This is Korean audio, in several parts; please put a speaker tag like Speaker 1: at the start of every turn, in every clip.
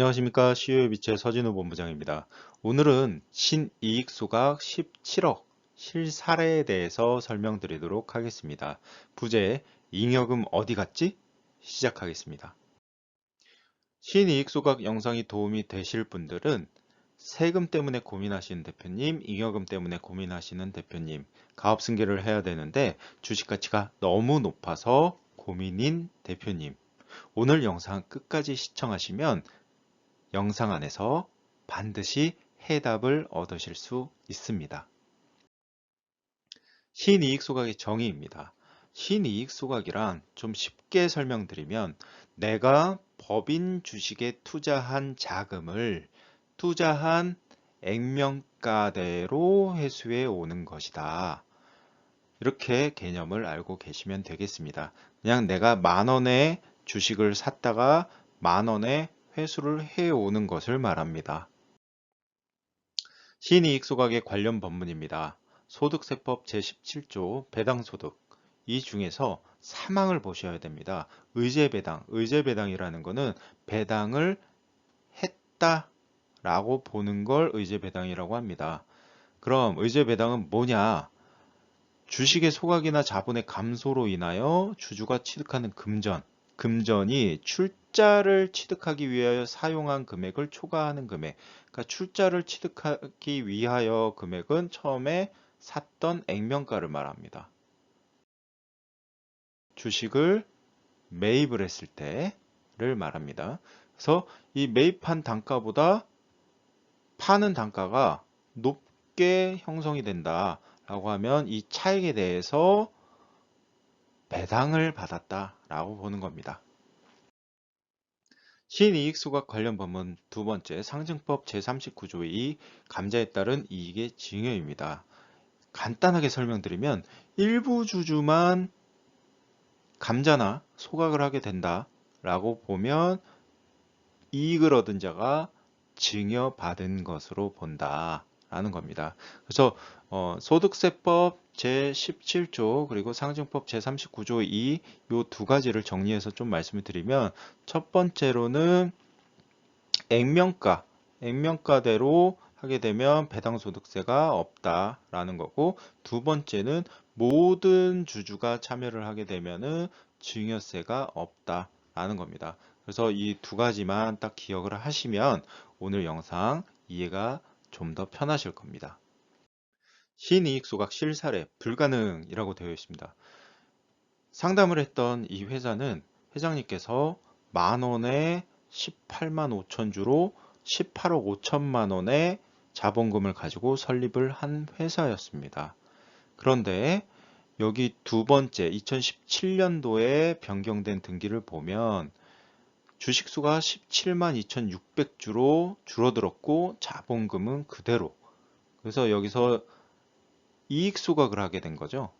Speaker 1: 안녕하십니까 시효의 서진우 본부장입니다. 오늘은 신이익소각 17억 실사례에 대해서 설명드리도록 하겠습니다. 부제 잉여금 어디 갔지? 시작하겠습니다. 신이익소각 영상이 도움이 되실 분들은 세금 때문에 고민하시는 대표님, 잉여금 때문에 고민하시는 대표님, 가업승계를 해야 되는데 주식가치가 너무 높아서 고민인 대표님, 오늘 영상 끝까지 시청하시면 영상 안에서 반드시 해답을 얻으실 수 있습니다. 신이익 소각의 정의입니다. 신이익 소각이란 좀 쉽게 설명드리면 내가 법인 주식에 투자한 자금을 투자한 액면가대로 회수해 오는 것이다. 이렇게 개념을 알고 계시면 되겠습니다. 그냥 내가 만 원의 주식을 샀다가 만 원에 회수를 해오는 것을 말합니다. 신이익 소각의 관련 법문입니다. 소득세법 제17조 배당소득 이 중에서 사망을 보셔야 됩니다. 의제배당, 의제배당이라는 것은 배당을 했다 라고 보는 걸 의제배당이라고 합니다. 그럼 의제배당은 뭐냐? 주식의 소각이나 자본의 감소로 인하여 주주가 취득하는 금전, 금전이 출자를 취득하기 위하여 사용한 금액을 초과하는 금액. 그러니까 출자를 취득하기 위하여 금액은 처음에 샀던 액면가를 말합니다. 주식을 매입을 했을 때를 말합니다. 그래서 이 매입한 단가보다 파는 단가가 높게 형성이 된다라고 하면 이 차익에 대해서 배당을 받았다라고 보는 겁니다. 신이익수각 관련 법문 두 번째 상증법 제39조 2 감자에 따른 이익의 증여입니다. 간단하게 설명드리면 일부 주주만 감자나 소각을 하게 된다라고 보면 이익을 얻은 자가 증여받은 것으로 본다 라는 겁니다. 그래서 어, 소득세법 제17조 그리고 상증법 제39조 2요두 가지를 정리해서 좀 말씀을 드리면 첫 번째로는 액면가, 액면가대로 하게 되면 배당소득세가 없다라는 거고 두 번째는 모든 주주가 참여를 하게 되면은 증여세가 없다라는 겁니다. 그래서 이 두 가지만 딱 기억을 하시면 오늘 영상 이해가 좀 더 편하실 겁니다. 신이익 소각 실사례 불가능이라고 되어 있습니다. 상담을 했던 이 회사는 회장님께서 만 원에 18만 5천 주로 18억 5천만 원의 자본금을 가지고 설립을 한 회사였습니다. 그런데 여기 두 번째 2017년도에 변경된 등기를 보면 주식수가 17만 2,600주로 줄어들었고 자본금은 그대로. 그래서 여기서 이익 소각을 하게 된 거죠.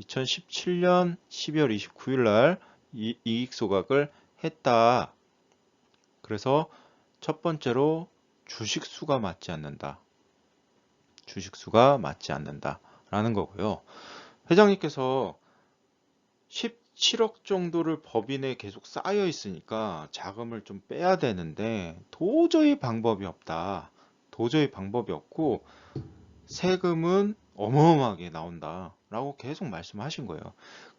Speaker 1: 2017년 12월 29일 날 이익 소각을 했다. 그래서 첫 번째로 주식 수가 맞지 않는다. 주식 수가 맞지 않는다. 라는 거고요. 회장님께서 17억 정도를 법인에 계속 쌓여 있으니까 자금을 좀 빼야 되는데 도저히 방법이 없다. 도저히 방법이 없고 세금은 어마어마하게 나온다 라고 계속 말씀하신 거예요.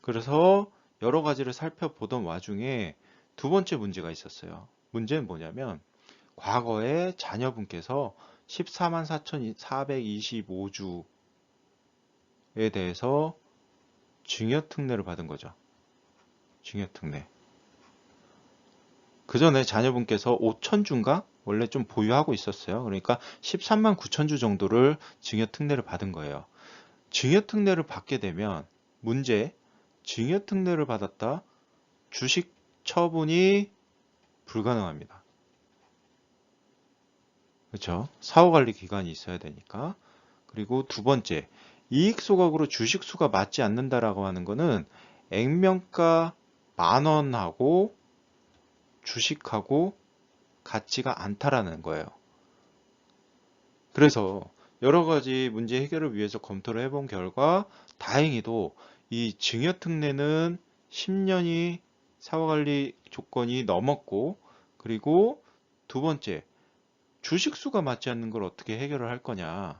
Speaker 1: 그래서 여러 가지를 살펴보던 와중에 두 번째 문제가 있었어요. 문제는 뭐냐면 과거에 자녀분께서 14만 4,425주에 대해서 증여특례를 받은 거죠. 증여특례. 그 전에 자녀분께서 5천주인가? 원래 좀 보유하고 있었어요. 그러니까 13만 9천 주 정도를 증여 특례를 받은 거예요. 증여 특례를 받게 되면 문제 증여 특례를 받았다 주식 처분이 불가능합니다. 그렇죠? 사후 관리 기간이 있어야 되니까. 그리고 두 번째, 이익 소각으로 주식 수가 맞지 않는다라고 하는 거는 액면가 만 원하고 주식하고 같지가 않다라는 거예요. 그래서 여러 가지 문제 해결을 위해서 검토를 해본 결과 다행히도 이 증여특례는 10년이 사후관리 조건이 넘었고 그리고 두 번째, 주식수가 맞지 않는 걸 어떻게 해결을 할 거냐.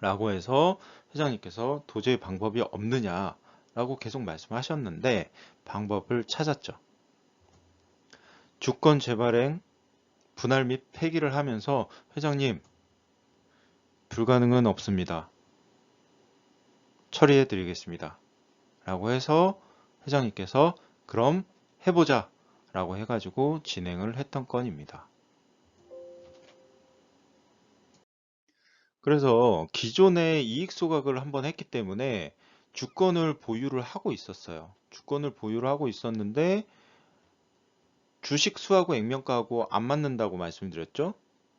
Speaker 1: 라고 해서 회장님께서 도저히 방법이 없느냐 라고 계속 말씀하셨는데 방법을 찾았죠. 주권 재발행, 분할 및 폐기를 하면서 회장님 불가능은 없습니다. 처리해 드리겠습니다. 라고 해서 회장님께서 그럼 해보자 라고 해가지고 진행을 했던 건입니다. 그래서 기존에 이익 소각을 한번 했기 때문에 주권을 보유를 하고 있었어요. 주권을 보유를 하고 있었는데 주식 수하고 액면가하고 안 맞는다고 말씀드렸죠.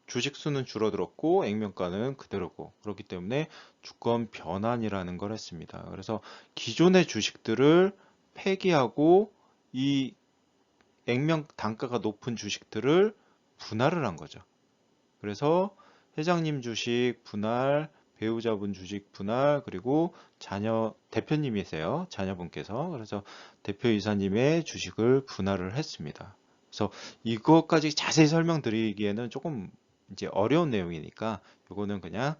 Speaker 1: 주식 수는 줄어들었고 액면가는 그대로고 그렇기 때문에 주권 변환이라는 걸 했습니다. 그래서 기존의 주식들을 폐기하고 이 액면 단가가 높은 주식들을 분할을 한 거죠. 그래서 회장님 주식 분할, 배우자분 주식 분할, 그리고 자녀 대표님이세요. 자녀분께서. 그래서 대표이사님의 주식을 분할을 했습니다. 그래서 이것까지 자세히 설명드리기에는 조금 이제 어려운 내용이니까 이거는 그냥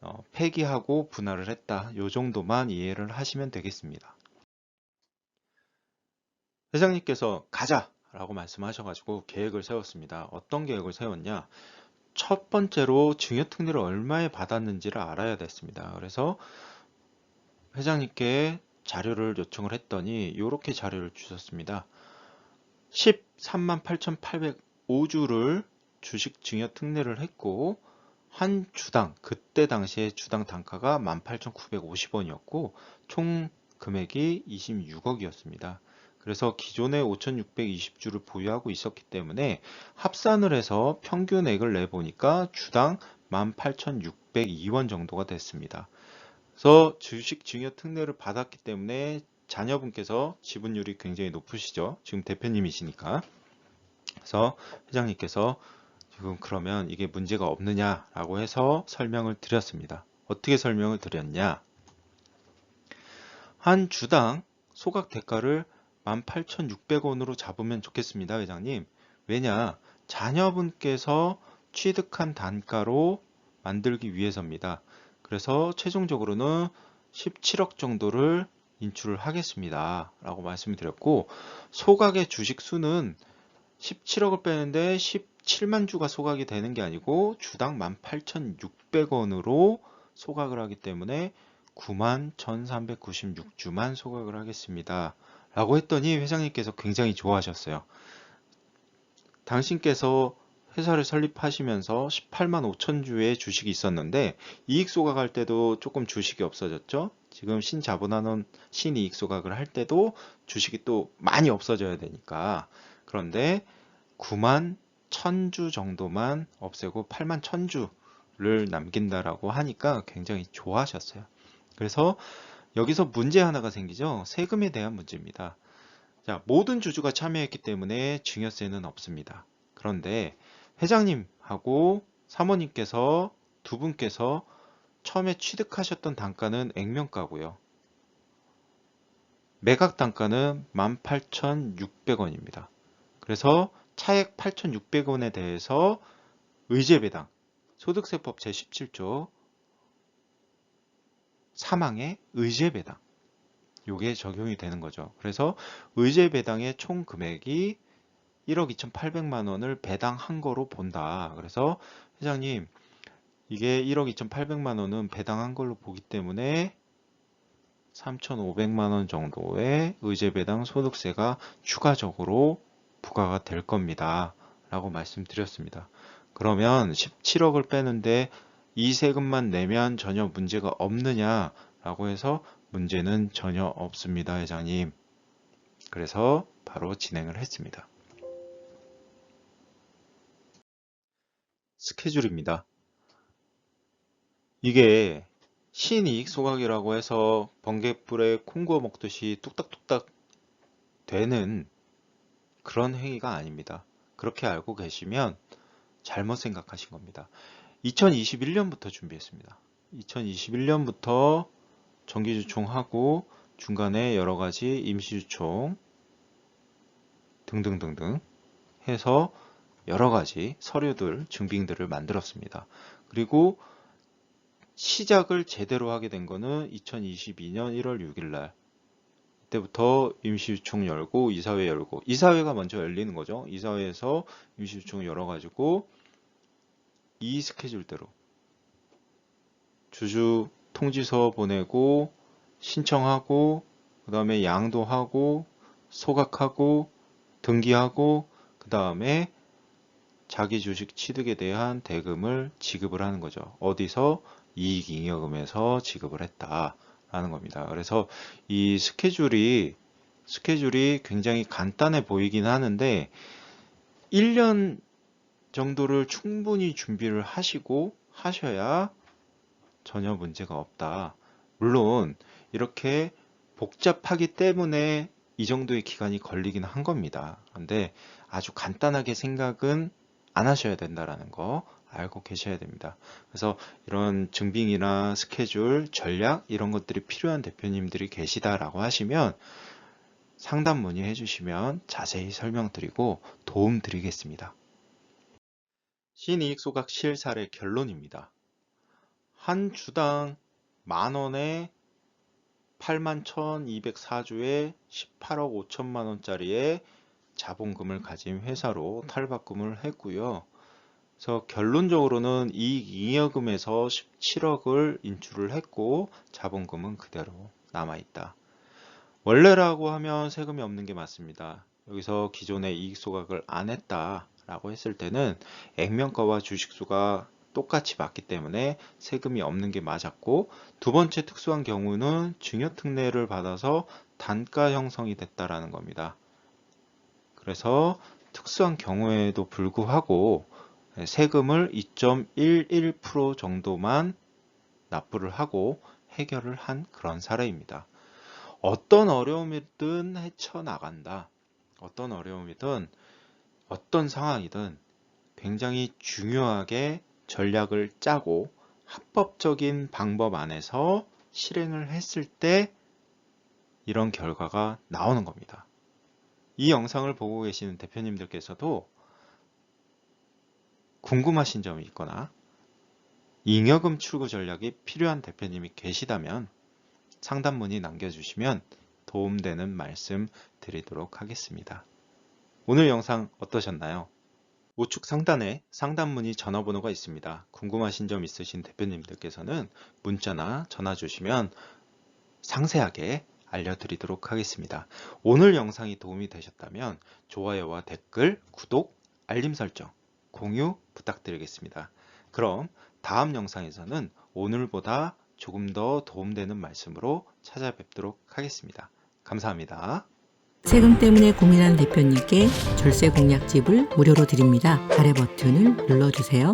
Speaker 1: 어, 폐기하고 분할을 했다. 이 정도만 이해를 하시면 되겠습니다. 회장님께서 가자! 라고 말씀하셔가지고 계획을 세웠습니다. 어떤 계획을 세웠냐? 첫 번째로 증여특례를 얼마에 받았는지를 알아야 됐습니다. 그래서 회장님께 자료를 요청을 했더니 이렇게 자료를 주셨습니다. 13만 8,805주를 주식 증여 특례를 했고 한 주당 그때 당시에 주당 단가가 18,950원이었고 총 금액이 26억이었습니다. 그래서 기존에 5,620주를 보유하고 있었기 때문에 합산을 해서 평균액을 내보니까 주당 18,602원 정도가 됐습니다. 그래서 주식 증여 특례를 받았기 때문에 자녀분께서 지분율이 굉장히 높으시죠. 지금 대표님이시니까. 그래서 회장님께서 지금 그러면 이게 문제가 없느냐라고 해서 설명을 드렸습니다. 어떻게 설명을 드렸냐? 한 주당 소각 대가를 18,600원으로 잡으면 좋겠습니다, 회장님. 왜냐? 자녀분께서 취득한 단가로 만들기 위해서입니다. 그래서 최종적으로는 17억 정도를 인출을 하겠습니다. 라고 말씀을 드렸고 소각의 주식 수는 17억을 빼는데 17만 주가 소각이 되는 게 아니고 주당 18,600원으로 소각을 하기 때문에 9만 1,396주만 소각을 하겠습니다. 라고 했더니 회장님께서 굉장히 좋아하셨어요. 당신께서 회사를 설립하시면서 18만 5천 주의 주식이 있었는데 이익 소각할 때도 조금 주식이 없어졌죠. 지금 신자본하는 신이익 소각을 할 때도 주식이 또 많이 없어져야 되니까 그런데 9만 1000주 정도만 없애고 8만 1000주를 남긴다라고 하니까 굉장히 좋아하셨어요. 그래서 여기서 문제 하나가 생기죠. 세금에 대한 문제입니다. 자, 모든 주주가 참여했기 때문에 증여세는 없습니다. 그런데 회장님하고 사모님께서 두 분께서 처음에 취득하셨던 단가는 액면가고요. 매각 단가는 18,600원입니다. 그래서 차액 8,600원에 대해서 의제배당, 소득세법 제17조 사망의 의제 배당 요게 적용이 되는 거죠. 그래서 의제 배당의 총 금액이 1억 2,800만 원을 배당한 거로 본다. 그래서 회장님 이게 1억 2,800만 원은 배당한 걸로 보기 때문에 3,500만 원 정도의 의제 배당 소득세가 추가적으로 부과가 될 겁니다. 라고 말씀드렸습니다. 그러면 17억을 빼는데 이 세금만 내면 전혀 문제가 없느냐 라고 해서 문제는 전혀 없습니다 회장님. 그래서 바로 진행을 했습니다. 스케줄입니다. 이게 신이익 소각이라고 해서 번개불에 콩 구워 먹듯이 뚝딱뚝딱 되는 그런 행위가 아닙니다. 그렇게 알고 계시면 잘못 생각하신 겁니다 2021년부터 준비했습니다. 2021년부터 정기주총하고 중간에 여러가지 임시주총 등등등등 해서 여러 가지 서류들, 증빙들을 만들었습니다. 그리고 시작을 제대로 하게 된 거는 2022년 1월 6일 날. 이때부터 임시유총 열고 이사회 열고 이사회가 먼저 열리는 거죠. 이사회에서 임시유총 열어가지고 이 스케줄대로 주주 통지서 보내고 신청하고 그 다음에 양도하고 소각하고 등기하고 그 다음에 자기 주식 취득에 대한 대금을 지급을 하는 거죠. 어디서 이익잉여금에서 지급을 했다라는 겁니다. 그래서 이 스케줄이 스케줄이 굉장히 간단해 보이긴 하는데 1년 정도를 충분히 준비를 하시고 하셔야 전혀 문제가 없다. 물론 이렇게 복잡하기 때문에 이 정도의 기간이 걸리긴 한 겁니다. 그런데 아주 간단하게 생각은 안 하셔야 된다라는 거 알고 계셔야 됩니다. 그래서 이런 증빙이나 스케줄, 전략 이런 것들이 필요한 대표님들이 계시다라고 하시면 상담 문의해 주시면 자세히 설명드리고 도움 드리겠습니다. 신이익 소각 실사례 결론입니다. 한 주당 만 원에 81,204주에 18억 5천만 원짜리의 자본금을 가진 회사로 탈바꿈을 했고요. 그래서 결론적으로는 이익 잉여금에서 17억을 인출을 했고 자본금은 그대로 남아 있다. 원래라고 하면 세금이 없는 게 맞습니다. 여기서 기존에 이익 소각을 안 했다 라고 했을 때는 액면가와 주식수가 똑같이 맞기 때문에 세금이 없는 게 맞았고 두 번째 특수한 경우는 증여특례를 받아서 단가 형성이 됐다라는 겁니다. 그래서 특수한 경우에도 불구하고 세금을 2.11% 정도만 납부를 하고 해결을 한 그런 사례입니다. 어떤 어려움이든 헤쳐나간다. 어떤 어려움이든 어떤 상황이든 굉장히 중요하게 전략을 짜고 합법적인 방법 안에서 실행을 했을 때 이런 결과가 나오는 겁니다. 이 영상을 보고 계시는 대표님들께서도 궁금하신 점이 있거나 잉여금 출구 전략이 필요한 대표님이 계시다면 상담 문의 남겨주시면 도움되는 말씀 드리도록 하겠습니다. 오늘 영상 어떠셨나요? 우측 상단에 상담 문의 전화번호가 있습니다. 궁금하신 점 있으신 대표님들께서는 문자나 전화 주시면 상세하게 알려드리도록 하겠습니다. 오늘 영상이 도움이 되셨다면 좋아요와 댓글, 구독, 알림 설정, 공유 부탁드리겠습니다. 그럼 다음 영상에서는 오늘보다 조금 더 도움되는 말씀으로 찾아뵙도록 하겠습니다. 감사합니다.
Speaker 2: 세금 때문에 고민하는 대표님께 절세 공략집을 무료로 드립니다. 아래 버튼을 눌러주세요.